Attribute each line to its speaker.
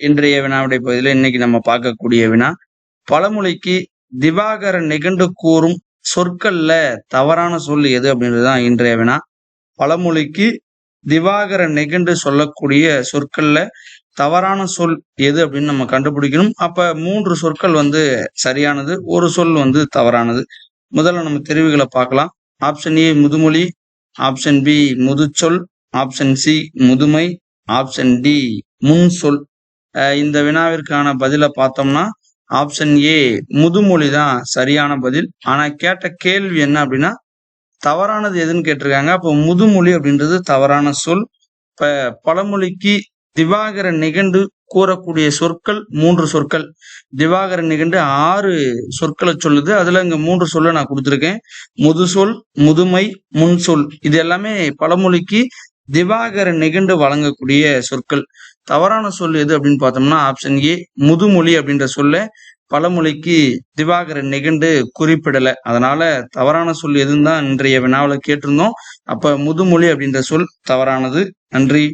Speaker 1: இன்றைய வினாவுடைய பகுதியில் இன்னைக்கு நம்ம பார்க்கக்கூடிய வினா பழமொழிக்கு திவாகர நிகண்டு கூறும் சொற்கள்ல தவறான சொல் எது அப்படின்றதுதான் இன்றைய வினா. பழமொழிக்கு திவாகர நிகண்டு சொல்லக்கூடிய சொற்கள்ல தவறான சொல் எது அப்படின்னு நம்ம கண்டுபிடிக்கணும். அப்ப மூன்று சொற்கள் வந்து சரியானது ஒரு சொல் வந்து தவறானது. முதல்ல நம்ம தெரிவுகளை பார்க்கலாம். ஆப்ஷன் ஏ முதுமொழி. ஆப்ஷன் பி முதுச்சொல். ஆப்ஷன் சி முதுமை. ஆப்ஷன் டி முன் சொல் இந்த வினாவிற்கான பதிலை பார்த்தோம்னா ஆப்ஷன் ஏ முதுமொழி தான் சரியான பதில். ஆனா கேட்ட கேள்வி என்ன அப்படின்னா தவறானது எதுன்னு கேட்டிருக்காங்க. அப்போ முதுமொழி அப்படின்றது தவறான சொல். இப்ப பழமொழிக்கு திவாகர நிகண்டு கூறக்கூடிய சொற்கள் மூன்று சொற்கள். திவாகர நிகண்டு ஆறு சொற்களை சொல்லுது. அதுல இங்க மூன்று சொல்ல நான் கொடுத்துருக்கேன். முதுசொல் முதுமை முன் சொல் இது எல்லாமே பழமொழிக்கு திவாகரன் நிகண்டு வழங்கக்கூடிய சொற்கள். தவறான சொல் எது அப்படின்னு பார்த்தோம்னா ஆப்ஷன் ஏ முதுமொழி அப்படின்ற சொல்ல பழமொழிக்கு திவாகரன் நிகண்டு குறிப்பிடல. அதனால தவறான சொல் எதுன்னு தான் இன்றைய வினாவில் கேட்டிருந்தோம். அப்ப முதுமொழி அப்படின்ற சொல் தவறானது. நன்றி.